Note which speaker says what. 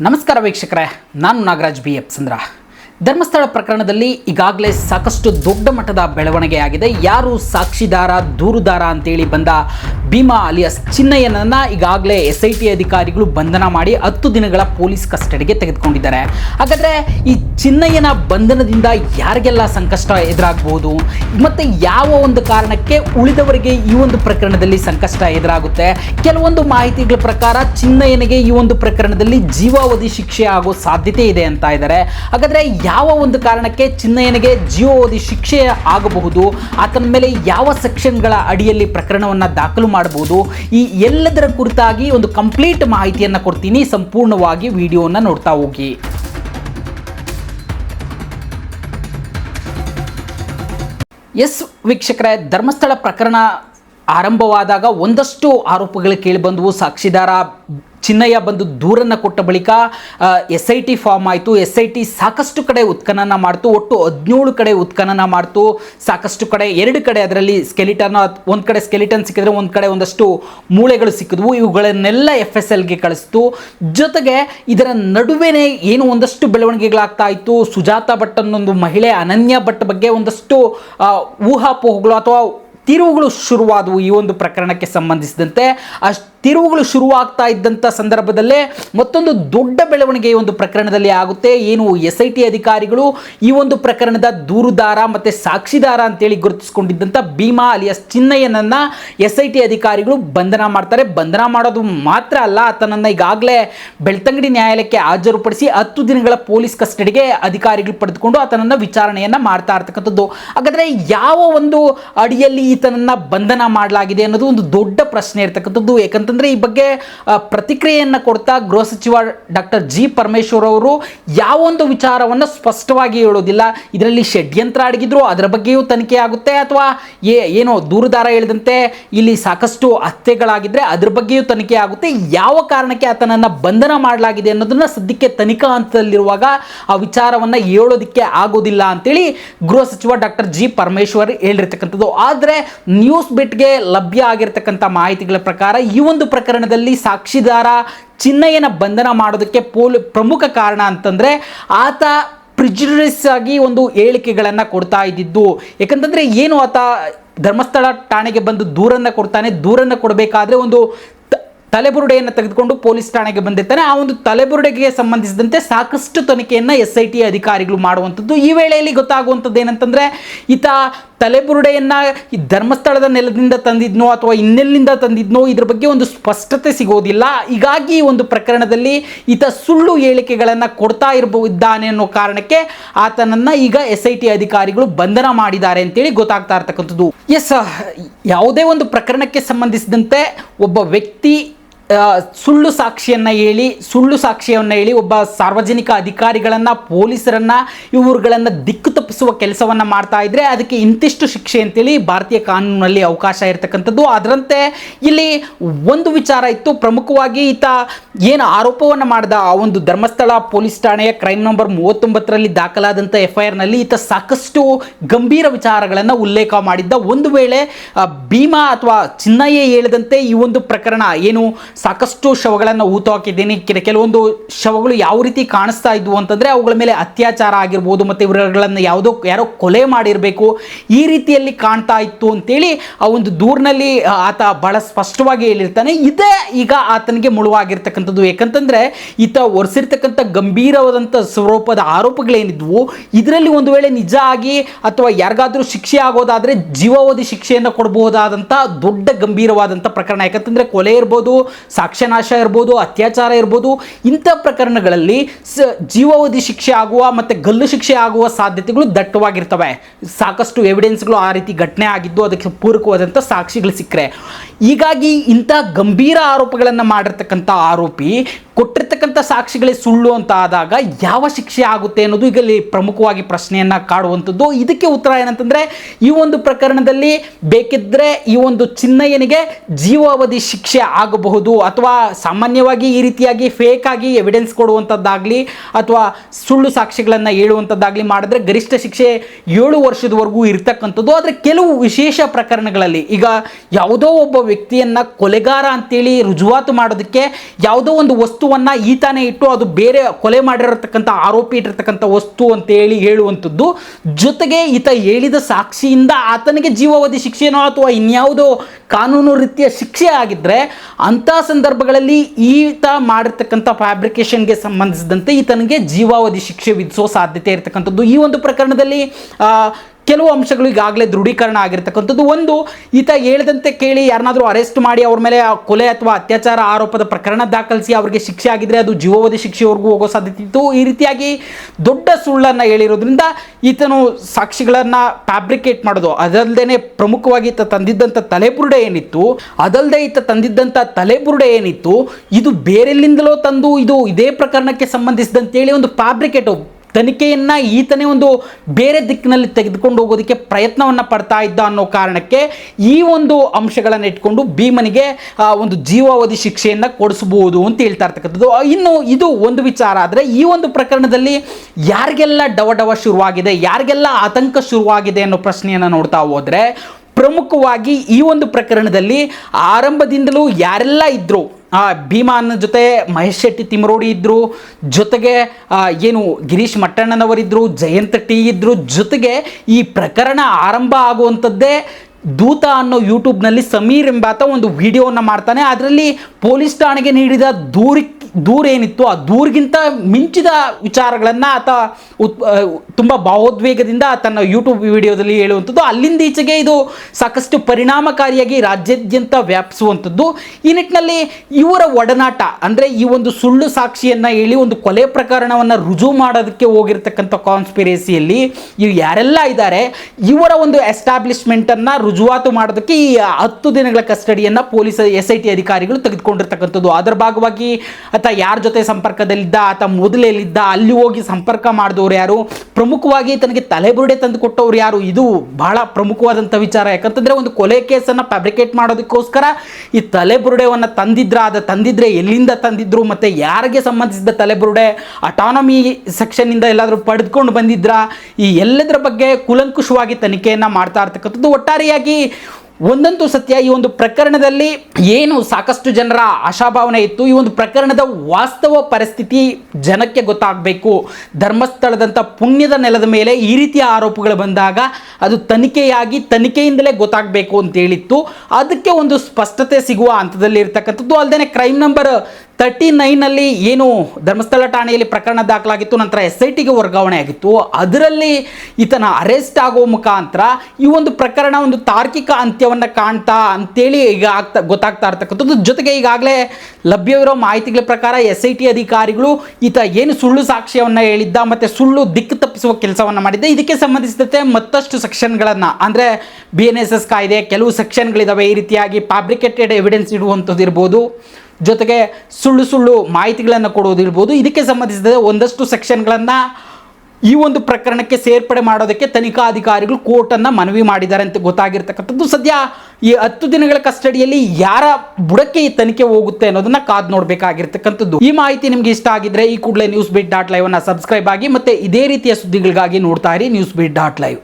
Speaker 1: ನಮಸ್ಕಾರ ವೀಕ್ಷಕರೇ ನಾನು ನಾಗರಾಜ್ ಬಿ ಎಫ್ ಧರ್ಮಸ್ಥಳ ಪ್ರಕರಣದಲ್ಲಿ ಈಗಾಗಲೇ ಸಾಕಷ್ಟು ದೊಡ್ಡ ಮಟ್ಟದ ಬೆಳವಣಿಗೆ ಆಗಿದೆ ಯಾರು ಸಾಕ್ಷಿದಾರ, ದೂರುದಾರ ಅಂತೇಳಿ ಬಂದ ಭೀಮಾ ಅಲಿಯಾಸ್ ಚಿನ್ನಯ್ಯನನ್ನು ಈಗಾಗಲೇ ಎಸ್ ಐ ಟಿ ಅಧಿಕಾರಿಗಳು ಬಂಧನ ಮಾಡಿ ಹತ್ತು ದಿನಗಳ ಪೊಲೀಸ್ ಕಸ್ಟಡಿಗೆ ತೆಗೆದುಕೊಂಡಿದ್ದಾರೆ. ಹಾಗಾದರೆ ಈ ಚಿನ್ನಯ್ಯನ ಬಂಧನದಿಂದ ಯಾರಿಗೆಲ್ಲ ಸಂಕಷ್ಟ ಎದುರಾಗಬಹುದು ಮತ್ತು ಯಾವ ಒಂದು ಕಾರಣಕ್ಕೆ ಉಳಿದವರಿಗೆ ಈ ಒಂದು ಪ್ರಕರಣದಲ್ಲಿ ಸಂಕಷ್ಟ ಎದುರಾಗುತ್ತೆ? ಕೆಲವೊಂದು ಮಾಹಿತಿಗಳ ಪ್ರಕಾರ ಚಿನ್ನಯ್ಯನಿಗೆ ಈ ಒಂದು ಪ್ರಕರಣದಲ್ಲಿ ಜೀವಾವಧಿ ಶಿಕ್ಷೆ ಆಗೋ ಸಾಧ್ಯತೆ ಇದೆ ಅಂತ ಇದ್ದಾರೆ. ಹಾಗಾದರೆ ಯಾವ ಒಂದು ಕಾರಣಕ್ಕೆ ಚಿನ್ನಯ್ಯನಿಗೆ ಜೀವಾವಧಿ ಶಿಕ್ಷೆ ಆಗಬಹುದು, ಆತನ ಮೇಲೆ ಯಾವ ಸೆಕ್ಷನ್ಗಳ ಅಡಿಯಲ್ಲಿ ಪ್ರಕರಣವನ್ನು ದಾಖಲು ಮಾಡಬಹುದು, ಈ ಎಲ್ಲದರ ಕುರಿತಾಗಿ ಒಂದು ಕಂಪ್ಲೀಟ್ ಮಾಹಿತಿಯನ್ನು ಕೊಡ್ತೀನಿ. ಸಂಪೂರ್ಣವಾಗಿ ವಿಡಿಯೋನ ನೋಡ್ತಾ ಹೋಗಿ. ಎಸ್ ವೀಕ್ಷಕರೇ, ಧರ್ಮಸ್ಥಳ ಪ್ರಕರಣ ಆರಂಭವಾದಾಗ ಒಂದಷ್ಟು ಆರೋಪಗಳು ಕೇಳಿಬಂದವು ಸಾಕ್ಷಿದಾರ ಚಿನ್ನಯ್ಯ ಬಂದು ದೂರನ್ನು ಕೊಟ್ಟ ಬಳಿಕ ಎಸ್ ಐ ಟಿ ಫಾರ್ಮ್ ಆಯಿತು. ಎಸ್ ಐ ಟಿ ಸಾಕಷ್ಟು ಕಡೆ ಉತ್ಖನನ ಮಾಡ್ತು. ಒಟ್ಟು ಹದಿನೇಳು ಕಡೆ ಉತ್ಖನನ ಮಾಡ್ತು. ಸಾಕಷ್ಟು ಕಡೆ, ಎರಡು ಕಡೆ ಅದರಲ್ಲಿ ಸ್ಕೆಲಿಟನ್ ಒಂದು ಕಡೆ ಸ್ಕೆಲಿಟನ್ ಸಿಕ್ಕಿದ್ರೆ ಒಂದು ಕಡೆ ಒಂದಷ್ಟು ಮೂಳೆಗಳು ಸಿಕ್ಕಿದ್ವು. ಇವುಗಳನ್ನೆಲ್ಲ ಎಫ್ ಎಸ್ ಎಲ್ಗೆ ಕಳಿಸ್ತು. ಜೊತೆಗೆ ಇದರ ನಡುವೆನೇ ಏನು ಒಂದಷ್ಟು ಬೆಳವಣಿಗೆಗಳಾಗ್ತಾ ಇತ್ತು. ಸುಜಾತ ಭಟ್ ಅನ್ನೊಂದು ಮಹಿಳೆ, ಅನನ್ಯ ಭಟ್ ಬಗ್ಗೆ ಒಂದಷ್ಟು ಊಹಾಪೋಹಗಳು ಅಥವಾ ತಿರುವುಗಳು ಶುರುವಾದವು ಈ ಒಂದು ಪ್ರಕರಣಕ್ಕೆ ಸಂಬಂಧಿಸಿದಂತೆ. ಆ ತಿರುವುಗಳು ಶುರುವಾಗ್ತಾ ಇದ್ದಂಥ ಸಂದರ್ಭದಲ್ಲೇ ಮತ್ತೊಂದು ದೊಡ್ಡ ಬೆಳವಣಿಗೆ ಈ ಒಂದು ಪ್ರಕರಣದಲ್ಲಿ ಆಗುತ್ತೆ. ಏನು ಎಸ್ ಐ ಟಿ ಅಧಿಕಾರಿಗಳು ಈ ಒಂದು ಪ್ರಕರಣದ ದೂರುದಾರ ಮತ್ತು ಸಾಕ್ಷಿದಾರ ಅಂತೇಳಿ ಗುರುತಿಸಿಕೊಂಡಿದ್ದಂಥ ಭೀಮಾ ಅಲಿಯಾಸ್ ಚಿನ್ನಯ್ಯನನ್ನು ಎಸ್ ಐ ಟಿ ಅಧಿಕಾರಿಗಳು ಬಂಧನ ಮಾಡ್ತಾರೆ. ಬಂಧನ ಮಾಡೋದು ಮಾತ್ರ ಅಲ್ಲ, ಆತನನ್ನು ಈಗಾಗಲೇ ಬೆಳ್ತಂಗಡಿ ನ್ಯಾಯಾಲಯಕ್ಕೆ ಹಾಜರುಪಡಿಸಿ ಹತ್ತು ದಿನಗಳ ಪೊಲೀಸ್ ಕಸ್ಟಡಿಗೆ ಅಧಿಕಾರಿಗಳು ಪಡೆದುಕೊಂಡು ಆತನನ್ನು ವಿಚಾರಣೆಯನ್ನು ಮಾಡ್ತಾ ಇರ್ತಕ್ಕಂಥದ್ದು. ಹಾಗಾದರೆ ಯಾವ ಒಂದು ಅಡಿಯಲ್ಲಿ ಈತನನ್ನು ಬಂಧನ ಮಾಡಲಾಗಿದೆ ಅನ್ನೋದು ಒಂದು ದೊಡ್ಡ ಪ್ರಶ್ನೆ ಇರ್ತಕ್ಕಂಥದ್ದು. ಯಾಕಂತಂದ್ರೆ ಈ ಬಗ್ಗೆ ಪ್ರತಿಕ್ರಿಯೆಯನ್ನು ಕೊಡ್ತಾ ಗೃಹ ಸಚಿವ ಡಾಕ್ಟರ್ ಜಿ ಪರಮೇಶ್ವರ್ ಅವರು ಯಾವೊಂದು ವಿಚಾರವನ್ನು ಸ್ಪಷ್ಟವಾಗಿ ಹೇಳೋದಿಲ್ಲ. ಇದರಲ್ಲಿ ಷಡ್ಯಂತ್ರ ಅಡಗಿದ್ರು, ಅದರ ಬಗ್ಗೆಯೂ ತನಿಖೆ ಆಗುತ್ತೆ ಅಥವಾ ಏ, ಏನೋ ದೂರುದಾರ ಹೇಳಿದಂತೆ ಇಲ್ಲಿ ಸಾಕಷ್ಟು ಹತ್ಯೆಗಳಾಗಿದ್ರೆ ಅದ್ರ ಬಗ್ಗೆಯೂ ತನಿಖೆ ಆಗುತ್ತೆ. ಯಾವ ಕಾರಣಕ್ಕೆ ಆತನನ್ನು ಬಂಧನ ಮಾಡಲಾಗಿದೆ ಅನ್ನೋದನ್ನ ಸದ್ಯಕ್ಕೆ ತನಿಖಾ ಹಂತದಲ್ಲಿರುವಾಗ ಆ ವಿಚಾರವನ್ನು ಹೇಳೋದಕ್ಕೆ ಆಗೋದಿಲ್ಲ ಅಂತೇಳಿ ಗೃಹ ಸಚಿವ ಡಾಕ್ಟರ್ ಜಿ ಪರಮೇಶ್ವರ್ ಹೇಳಿರ್ತಕ್ಕಂಥದ್ದು. ಆದರೆ ನ್ಯೂಸ್ ಬಿಟ್ಗೆ ಲಭ್ಯ ಆಗಿರ್ತಕ್ಕಂಥ ಮಾಹಿತಿಗಳ ಪ್ರಕಾರ ಈ ಒಂದು ಪ್ರಕರಣದಲ್ಲಿ ಸಾಕ್ಷಿದಾರ ಚಿನ್ನಯ್ಯನ ಬಂಧನ ಮಾಡೋದಕ್ಕೆ ಪೋಲ್, ಪ್ರಮುಖ ಕಾರಣ ಅಂತಂದರೆ ಆತ ಪ್ರಿಜುಡಿಸ್ ಆಗಿ ಒಂದು ಹೇಳಿಕೆಗಳನ್ನು ಕೊಡ್ತಾ ಇದ್ದಿದ್ದು. ಯಾಕಂತಂದರೆ ಏನು ಆತ ಧರ್ಮಸ್ಥಳ ಠಾಣೆಗೆ ಬಂದು ದೂರನ್ನು ಕೊಡ್ತಾನೆ, ದೂರನ್ನು ಕೊಡಬೇಕಾದ್ರೆ ಒಂದು ತಲೆಬುರುಡೆಯನ್ನು ತೆಗೆದುಕೊಂಡು ಪೊಲೀಸ್ ಠಾಣೆಗೆ ಬಂದಿರ್ತಾನೆ. ಆ ಒಂದು ತಲೆಬುರುಡೆಗೆ ಸಂಬಂಧಿಸಿದಂತೆ ಸಾಕಷ್ಟು ತನಿಖೆಯನ್ನು ಎಸ್ ಐ ಟಿ ಅಧಿಕಾರಿಗಳು ಮಾಡುವಂಥದ್ದು. ಈ ವೇಳೆಯಲ್ಲಿ ಗೊತ್ತಾಗುವಂಥದ್ದು ಏನಂತಂದರೆ, ಈತ ತಲೆಬುರುಡೆಯನ್ನು ಈ ಧರ್ಮಸ್ಥಳದ ನೆಲದಿಂದ ತಂದಿದ್ನೋ ಅಥವಾ ಇನ್ನೆಲ್ಲಿಂದ ತಂದಿದ್ನೋ ಇದ್ರ ಬಗ್ಗೆ ಒಂದು ಸ್ಪಷ್ಟತೆ ಸಿಗೋದಿಲ್ಲ. ಹೀಗಾಗಿ ಒಂದು ಪ್ರಕರಣದಲ್ಲಿ ಈತ ಸುಳ್ಳು ಹೇಳಿಕೆಗಳನ್ನು ಕೊಡ್ತಾ ಇರಬಹುದಾನೆ ಅನ್ನೋ ಕಾರಣಕ್ಕೆ ಆತನನ್ನು ಈಗ ಎಸ್ ಐ ಟಿ ಅಧಿಕಾರಿಗಳು ಬಂಧನ ಮಾಡಿದ್ದಾರೆ ಅಂತೇಳಿ ಗೊತ್ತಾಗ್ತಾ ಇರ್ತಕ್ಕಂಥದ್ದು. ಎಸ್ ಯಾವುದೇ ಒಂದು ಪ್ರಕರಣಕ್ಕೆ ಸಂಬಂಧಿಸಿದಂತೆ ಒಬ್ಬ ವ್ಯಕ್ತಿ ಸುಳ್ಳು ಸಾಕ್ಷಿಯನ್ನು ಹೇಳಿ, ಸುಳ್ಳು ಸಾಕ್ಷಿಯನ್ನು ಹೇಳಿ ಒಬ್ಬ ಸಾರ್ವಜನಿಕ ಅಧಿಕಾರಿಗಳನ್ನು, ಪೊಲೀಸರನ್ನು, ಇವರುಗಳನ್ನು ದಿಕ್ಕು ತಪ್ಪಿಸುವ ಕೆಲಸವನ್ನು ಮಾಡ್ತಾ ಇದ್ದರೆ ಅದಕ್ಕೆ ಇಂತಿಷ್ಟು ಶಿಕ್ಷೆ ಅಂತೇಳಿ ಭಾರತೀಯ ಕಾನೂನಲ್ಲಿ ಅವಕಾಶ ಇರತಕ್ಕಂಥದ್ದು. ಅದರಂತೆ ಇಲ್ಲಿ ಒಂದು ವಿಚಾರ ಇತ್ತು. ಪ್ರಮುಖವಾಗಿ ಈತ ಏನು ಆರೋಪವನ್ನು ಮಾಡಿದ, ಆ ಒಂದು ಧರ್ಮಸ್ಥಳ ಪೊಲೀಸ್ ಠಾಣೆಯ ಕ್ರೈಮ್ ನಂಬರ್ ಮೂವತ್ತೊಂಬತ್ತರಲ್ಲಿ ದಾಖಲಾದಂಥ ಎಫ್ ಐ ಆರ್ನಲ್ಲಿ ಈತ ಸಾಕಷ್ಟು ಗಂಭೀರ ವಿಚಾರಗಳನ್ನು ಉಲ್ಲೇಖ ಮಾಡಿದ್ದ. ಒಂದು ವೇಳೆ ಭೀಮಾ ಅಥವಾ ಚಿನ್ನಯ್ಯ ಹೇಳಿದಂತೆ ಈ ಒಂದು ಪ್ರಕರಣ ಏನು ಸಾಕಷ್ಟು ಶವಗಳನ್ನು ಊತು ಹಾಕಿದ್ದೀನಿ ಕೆಲ- ಕೆಲವೊಂದು ಶವಗಳು ಯಾವ ರೀತಿ ಕಾಣಿಸ್ತಾ ಇದ್ವು ಅಂತಂದರೆ ಅವುಗಳ ಮೇಲೆ ಅತ್ಯಾಚಾರ ಆಗಿರ್ಬೋದು ಮತ್ತು ಇವರುಗಳನ್ನು ಯಾವುದೋ, ಯಾರೋ ಕೊಲೆ ಮಾಡಿರಬೇಕು, ಈ ರೀತಿಯಲ್ಲಿ ಕಾಣ್ತಾ ಇತ್ತು ಅಂತೇಳಿ ಆ ಒಂದು ದೂರಿನಲ್ಲಿ ಆತ ಬಹಳ ಸ್ಪಷ್ಟವಾಗಿ ಹೇಳಿರ್ತಾನೆ. ಇದೇ ಈಗ ಆತನಿಗೆ ಮುಳುವಾಗಿರ್ತಕ್ಕಂಥದ್ದು. ಯಾಕಂತಂದರೆ ಈತ ಒರೆಸಿರ್ತಕ್ಕಂಥ ಗಂಭೀರವಾದಂಥ ಸ್ವರೂಪದ ಆರೋಪಗಳೇನಿದ್ವು. ಇದರಲ್ಲಿ ಒಂದು ವೇಳೆ ನಿಜ ಆಗಿ ಅಥವಾ ಯಾರಿಗಾದರೂ ಶಿಕ್ಷೆ ಆಗೋದಾದರೆ ಜೀವಾವಧಿ ಶಿಕ್ಷೆಯನ್ನು ಕೊಡಬಹುದಾದಂಥ ದೊಡ್ಡ ಗಂಭೀರವಾದಂಥ ಪ್ರಕರಣ. ಯಾಕಂತಂದರೆ ಕೊಲೆ ಇರ್ಬೋದು ಸಾಕ್ಷ್ಯನಾಶ ಇರ್ಬೋದು, ಅತ್ಯಾಚಾರ ಇರ್ಬೋದು, ಇಂಥ ಪ್ರಕರಣಗಳಲ್ಲಿ ಸ ಜೀವಾವಧಿ ಶಿಕ್ಷೆ ಆಗುವ ಮತ್ತು ಗಲ್ಲು ಶಿಕ್ಷೆ ಆಗುವ ಸಾಧ್ಯತೆಗಳು ದಟ್ಟವಾಗಿರ್ತವೆ. ಸಾಕಷ್ಟು ಎವಿಡೆನ್ಸ್ಗಳು ಆ ರೀತಿ ಘಟನೆ ಆಗಿದ್ದು ಅದಕ್ಕೆ ಪೂರಕವಾದಂಥ ಸಾಕ್ಷಿಗಳು ಸಿಕ್ಕರೆ. ಹೀಗಾಗಿ ಇಂಥ ಗಂಭೀರ ಆರೋಪಗಳನ್ನು ಮಾಡಿರ್ತಕ್ಕಂಥ ಆರೋಪಿ ಕೊಟ್ಟಿರ್ತಕ್ಕಂಥ ಸಾಕ್ಷಿಗಳೇ ಸುಳ್ಳು ಅಂತ ಆದಾಗ ಯಾವ ಶಿಕ್ಷೆ ಆಗುತ್ತೆ ಅನ್ನೋದು ಈಗ ಪ್ರಮುಖವಾಗಿ ಪ್ರಶ್ನೆಯನ್ನು ಕಾಡುವಂಥದ್ದು. ಇದಕ್ಕೆ ಉತ್ತರ ಏನಂತಂದರೆ, ಈ ಒಂದು ಪ್ರಕರಣದಲ್ಲಿ ಬೇಕಿದ್ದರೆ ಈ ಒಂದು ಚಿನ್ನಯ್ಯನಿಗೆ ಜೀವಾವಧಿ ಶಿಕ್ಷೆ ಆಗಬಹುದು ಅಥವಾ ಸಾಮಾನ್ಯವಾಗಿ ಈ ರೀತಿಯಾಗಿ ಫೇಕ್ ಆಗಿ ಎವಿಡೆನ್ಸ್ ಕೊಡುವಂಥದ್ದಾಗಲಿ ಅಥವಾ ಸುಳ್ಳು ಸಾಕ್ಷಿಗಳನ್ನು ಹೇಳುವಂಥದ್ದಾಗಲಿ ಮಾಡಿದ್ರೆ ಗರಿಷ್ಠ ಶಿಕ್ಷೆ ಏಳು ವರ್ಷದವರೆಗೂ ಇರ್ತಕ್ಕಂಥದ್ದು. ಆದರೆ ಕೆಲವು ವಿಶೇಷ ಪ್ರಕರಣಗಳಲ್ಲಿ ಈಗ ಯಾವುದೋ ಒಬ್ಬ ವ್ಯಕ್ತಿಯನ್ನು ಕೊಲೆಗಾರ ಅಂತೇಳಿ ರುಜುವಾತು ಮಾಡೋದಕ್ಕೆ ಯಾವುದೋ ಒಂದು ವಸ್ತು ವಸ್ತುವನ್ನ ಈತಾನೇ ಇಟ್ಟು ಅದು ಬೇರೆ ಕೊಲೆ ಮಾಡಿರತಕ್ಕಂಥ ಆರೋಪಿ ಇಟ್ಟಿರ್ತಕ್ಕಂಥ ವಸ್ತು ಅಂತ ಹೇಳಿ ಹೇಳುವಂಥದ್ದು. ಜೊತೆಗೆ ಈತ ಹೇಳಿದ ಸಾಕ್ಷಿಯಿಂದ ಆತನಿಗೆ ಜೀವಾವಧಿ ಶಿಕ್ಷೆನೋ ಅಥವಾ ಇನ್ಯಾವುದೋ ಕಾನೂನು ರೀತಿಯ ಶಿಕ್ಷೆ ಆಗಿದ್ರೆ ಅಂಥ ಸಂದರ್ಭಗಳಲ್ಲಿ ಈತ ಮಾಡಿರ್ತಕ್ಕಂಥ ಫ್ಯಾಬ್ರಿಕೇಷನ್ಗೆ ಸಂಬಂಧಿಸಿದಂತೆ ಈತನಿಗೆ ಜೀವಾವಧಿ ಶಿಕ್ಷೆ ವಿಧಿಸೋ ಸಾಧ್ಯತೆ ಇರತಕ್ಕಂಥದ್ದು. ಈ ಒಂದು ಪ್ರಕರಣದಲ್ಲಿ ಕೆಲವು ಅಂಶಗಳು ಈಗಾಗಲೇ ದೃಢೀಕರಣ ಆಗಿರ್ತಕ್ಕಂಥದ್ದು. ಒಂದು, ಈತ ಹೇಳದಂತೆ ಕೇಳಿ ಯಾರನ್ನಾದರೂ ಅರೆಸ್ಟ್ ಮಾಡಿ ಅವ್ರ ಮೇಲೆ ಕೊಲೆ ಅಥವಾ ಅತ್ಯಾಚಾರ ಆರೋಪದ ಪ್ರಕರಣ ದಾಖಲಿಸಿ ಅವರಿಗೆ ಶಿಕ್ಷೆ ಆಗಿದ್ರೆ ಅದು ಜೀವಾವಧಿ ಶಿಕ್ಷೆವರೆಗೂ ಹೋಗೋ ಸಾಧ್ಯತೆ ಇತ್ತು ಈ ರೀತಿಯಾಗಿ ದೊಡ್ಡ ಸುಳ್ಳನ್ನು ಹೇಳಿರೋದ್ರಿಂದ ಈತನು ಸಾಕ್ಷಿಗಳನ್ನು ಫ್ಯಾಬ್ರಿಕೇಟ್ ಮಾಡೋದು. ಅದಲ್ಲದೆ ಪ್ರಮುಖವಾಗಿ ಈತ ತಂದಿದ್ದಂಥ ತಲೆಬುರುಡೆ ಏನಿತ್ತು ಅದಲ್ಲದೆ ಈತ ತಂದಿದ್ದಂಥ ತಲೆಬುರುಡೆ ಏನಿತ್ತು, ಇದು ಬೇರೆಲ್ಲಿಂದಲೋ ತಂದು ಇದು ಇದೇ ಪ್ರಕರಣಕ್ಕೆ ಸಂಬಂಧಿಸಿದಂತೇಳಿ ಒಂದು ಫ್ಯಾಬ್ರಿಕೇಟ್ ತನಿಖೆಯನ್ನ ಈತನೇ ಒಂದು ಬೇರೆ ದಿಕ್ಕಿನಲ್ಲಿ ತೆಗೆದುಕೊಂಡು ಹೋಗೋದಕ್ಕೆ ಪ್ರಯತ್ನವನ್ನು ಪಡ್ತಾ ಇದ್ದ ಅನ್ನೋ ಕಾರಣಕ್ಕೆ ಈ ಒಂದು ಅಂಶಗಳನ್ನು ಇಟ್ಕೊಂಡು ಭೀಮನಿಗೆ ಒಂದು ಜೀವಾವಧಿ ಶಿಕ್ಷೆಯನ್ನು ಕೊಡಿಸಬಹುದು ಅಂತ ಹೇಳ್ತಾ ಇರ್ತಕ್ಕಂಥದ್ದು. ಇನ್ನು ಇದು ಒಂದು ವಿಚಾರ ಆದರೆ ಈ ಒಂದು ಪ್ರಕರಣದಲ್ಲಿ ಯಾರಿಗೆಲ್ಲ ಡವಡವ ಶುರುವಾಗಿದೆ, ಯಾರಿಗೆಲ್ಲ ಆತಂಕ ಶುರುವಾಗಿದೆ ಅನ್ನೋ ಪ್ರಶ್ನೆಯನ್ನು ನೋಡ್ತಾ ಹೋದರೆ ಪ್ರಮುಖವಾಗಿ ಈ ಒಂದು ಪ್ರಕರಣದಲ್ಲಿ ಆರಂಭದಿಂದಲೂ ಯಾರೆಲ್ಲ ಇದ್ರು ಆ ಭೀಮಾನ ಜೊತೆ ಮಹೇಶ್ ಶೆಟ್ಟಿ ತಿಮರೋಡಿ ಇದ್ದರು ಜೊತೆಗೆ ಏನು ಗಿರೀಶ್ ಮಟ್ಟಣ್ಣನವರಿದ್ದರು ಜಯಂತ ಟಿ ಇದ್ದರು ಜೊತೆಗೆ ಈ ಪ್ರಕರಣ ಆರಂಭ ಆಗುವಂಥದ್ದೇ ದೂತ ಅನ್ನೋ ಯೂಟ್ಯೂಬ್ನಲ್ಲಿ ಸಮೀರ್ ಎಂಬಾತ ಒಂದು ವಿಡಿಯೋವನ್ನು ಮಾಡ್ತಾನೆ. ಅದರಲ್ಲಿ ಪೊಲೀಸ್ ಠಾಣೆಗೆ ನೀಡಿದ ದೂರಿ ದೂರ ಏನಿತ್ತು ಆ ದೂರಿಗಿಂತ ಮಿಂಚಿದ ವಿಚಾರಗಳನ್ನು ಆತ ಉತ್ ತುಂಬ ಭಾವೋದ್ವೇಗದಿಂದ ತನ್ನ ಯೂಟ್ಯೂಬ್ ವಿಡಿಯೋದಲ್ಲಿ ಹೇಳುವಂಥದ್ದು. ಅಲ್ಲಿಂದ ಈಚೆಗೆ ಇದು ಸಾಕಷ್ಟು ಪರಿಣಾಮಕಾರಿಯಾಗಿ ರಾಜ್ಯಾದ್ಯಂತ ವ್ಯಾಪಿಸುವಂಥದ್ದು. ಈ ನಿಟ್ಟಿನಲ್ಲಿ ಇವರ ಒಡನಾಟ, ಅಂದರೆ ಈ ಒಂದು ಸುಳ್ಳು ಸಾಕ್ಷಿಯನ್ನು ಹೇಳಿ ಒಂದು ಕೊಲೆ ಪ್ರಕರಣವನ್ನು ರುಜು ಮಾಡೋದಕ್ಕೆ ಹೋಗಿರ್ತಕ್ಕಂಥ ಕಾನ್ಸ್ಪಿರೇಸಿಯಲ್ಲಿ ಇವು ಯಾರೆಲ್ಲ ಇದ್ದಾರೆ, ಇವರ ಒಂದು ಎಸ್ಟಾಬ್ಲಿಷ್ಮೆಂಟನ್ನು ರುಜುವಾತು ಮಾಡೋದಕ್ಕೆ ಈ ಹತ್ತು ದಿನಗಳ ಕಸ್ಟಡಿಯನ್ನು ಪೊಲೀಸ್, ಎಸ್ ಐ ಟಿ ಅಧಿಕಾರಿಗಳು ತೆಗೆದುಕೊಂಡಿರ್ತಕ್ಕಂಥದ್ದು. ಅದರ ಭಾಗವಾಗಿ ಆತ ಯಾರ ಜೊತೆ ಸಂಪರ್ಕದಲ್ಲಿದ್ದ, ಆತ ಮೊದಲೆಲ್ಲಿದ್ದ, ಅಲ್ಲಿ ಹೋಗಿ ಸಂಪರ್ಕ ಮಾಡಿದವರು ಯಾರು? ಪ್ರಮುಖವಾಗಿ ತನಗೆ ತಲೆಬುರುಡೆ ತಂದು ಕೊಟ್ಟವ್ರು ಯಾರು? ಇದು ಬಹಳ ಪ್ರಮುಖವಾದಂಥ ವಿಚಾರ. ಯಾಕಂತಂದ್ರೆ ಒಂದು ಕೊಲೆ ಕೇಸನ್ನು ಫ್ಯಾಬ್ರಿಕೇಟ್ ಮಾಡೋದಕ್ಕೋಸ್ಕರ ಈ ತಲೆಬುರುಡೆವನ್ನು ತಂದಿದ್ರ, ಅದ ತಂದಿದ್ರೆ ಎಲ್ಲಿಂದ ತಂದಿದ್ರು, ಮತ್ತೆ ಯಾರಿಗೆ ಸಂಬಂಧಿಸಿದ ತಲೆಬುರುಡೆ ಅಟಾನಮಿ ಸೆಕ್ಷನ್ನಿಂದ ಎಲ್ಲಾದರೂ ಪಡೆದುಕೊಂಡು ಬಂದಿದ್ರ, ಈ ಎಲ್ಲದರ ಬಗ್ಗೆ ಕುಲಂಕುಷವಾಗಿ ತನಿಖೆಯನ್ನು ಮಾಡ್ತಾ ಇರ್ತಕ್ಕಂಥದ್ದು ಒಟ್ಟಾರೆಯಾಗಿ ಒಂದಂತೂ ಸತ್ಯ, ಈ ಒಂದು ಪ್ರಕರಣದಲ್ಲಿ ಏನು ಸಾಕಷ್ಟು ಜನರ ಆಶಾಭಾವನೆ ಇತ್ತು, ಈ ಒಂದು ಪ್ರಕರಣದ ವಾಸ್ತವ ಪರಿಸ್ಥಿತಿ ಜನಕ್ಕೆ ಗೊತ್ತಾಗಬೇಕು. ಧರ್ಮಸ್ಥಳದಂಥ ಪುಣ್ಯದ ನೆಲದ ಮೇಲೆ ಈ ರೀತಿಯ ಆರೋಪಗಳು ಬಂದಾಗ ಅದು ತನಿಖೆಯಾಗಿ ತನಿಖೆಯಿಂದಲೇ ಗೊತ್ತಾಗಬೇಕು ಅಂತ ಹೇಳಿತ್ತು ಅದಕ್ಕೆ ಒಂದು ಸ್ಪಷ್ಟತೆ ಸಿಗುವ ಹಂತದಲ್ಲಿ ಇರ್ತಕ್ಕಂಥದ್ದು ಅಲ್ಲದೆ ಕ್ರೈಮ್ ನಂಬರ್ ತರ್ಟಿ ನೈನಲ್ಲಿ ಏನು ಧರ್ಮಸ್ಥಳ ಠಾಣೆಯಲ್ಲಿ ಪ್ರಕರಣ ದಾಖಲಾಗಿತ್ತು, ನಂತರ ಎಸ್ ಐ ಟಿಗೆ ವರ್ಗಾವಣೆ ಆಗಿತ್ತು. ಅದರಲ್ಲಿ ಈತನ ಅರೆಸ್ಟ್ ಆಗೋ ಮುಖಾಂತರ ಈ ಒಂದು ಪ್ರಕರಣ ಒಂದು ತಾರ್ಕಿಕ ಅಂತ್ಯವನ್ನು ಕಾಣ್ತಾ ಅಂತೇಳಿ ಈಗ ಆಗ್ತಾ ಗೊತ್ತಾಗ್ತಾ ಇರ್ತಕ್ಕಂಥದ್ದು. ಜೊತೆಗೆ ಈಗಾಗಲೇ ಲಭ್ಯವಿರೋ ಮಾಹಿತಿಗಳ ಪ್ರಕಾರ ಎಸ್ ಐ ಟಿ ಅಧಿಕಾರಿಗಳು ಈತ ಏನು ಸುಳ್ಳು ಸಾಕ್ಷ್ಯವನ್ನು ಹೇಳಿದ್ದ ಮತ್ತು ಸುಳ್ಳು ದಿಕ್ಕು ತಪ್ಪಿಸುವ ಕೆಲಸವನ್ನು ಮಾಡಿದ್ದೆ. ಇದಕ್ಕೆ ಸಂಬಂಧಿಸಿದಂತೆ ಮತ್ತಷ್ಟು ಸೆಕ್ಷನ್ಗಳನ್ನು, ಅಂದರೆ ಬಿ ಎನ್ ಎಸ್ ಎಸ್ ಕಾಯ್ದೆ, ಕೆಲವು ಸೆಕ್ಷನ್ಗಳಿದ್ದಾವೆ ಈ ರೀತಿಯಾಗಿ ಫ್ಯಾಬ್ರಿಕೇಟೆಡ್ ಎವಿಡೆನ್ಸ್ ಇಡುವಂಥದ್ದು ಇರ್ಬೋದು ಜೊತೆಗೆ ಸುಳ್ಳು ಸುಳ್ಳು ಮಾಹಿತಿಗಳನ್ನು ಕೊಡುವುದಿರ್ಬೋದು ಇದಕ್ಕೆ ಸಂಬಂಧಿಸಿದ ಒಂದಷ್ಟು ಸೆಕ್ಷನ್ಗಳನ್ನು ಈ ಒಂದು ಪ್ರಕರಣಕ್ಕೆ ಸೇರ್ಪಡೆ ಮಾಡೋದಕ್ಕೆ ತನಿಖಾಧಿಕಾರಿಗಳು ಕೋರ್ಟನ್ನು ಮನವಿ ಮಾಡಿದ್ದಾರೆ ಅಂತ ಗೊತ್ತಾಗಿರ್ತಕ್ಕಂಥದ್ದು. ಸದ್ಯ ಈ ಹತ್ತು ದಿನಗಳ ಕಸ್ಟಡಿಯಲ್ಲಿ ಯಾರ ಬುಡಕ್ಕೆ ಈ ತನಿಖೆ ಹೋಗುತ್ತೆ ಅನ್ನೋದನ್ನ ಕಾದು ನೋಡಬೇಕಾಗಿರ್ತಕ್ಕಂಥದ್ದು. ಈ ಮಾಹಿತಿ ನಿಮ್ಗೆ ಇಷ್ಟ ಆಗಿದ್ರೆ ಈ ಕೂಡಲೇ ನ್ಯೂಸ್ ಬೀಟ್ ಡಾಟ್ ಲೈವ್ ಅನ್ನ ಸಬ್ಸ್ಕ್ರೈಬ್ ಆಗಿ ಮತ್ತೆ ಇದೇ ರೀತಿಯ ಸುದ್ದಿಗಳಿಗಾಗಿ ನೋಡ್ತಾ ಇರಿ ನ್ಯೂಸ್ ಬೀಟ್ ಡಾಟ್ ಲೈವ್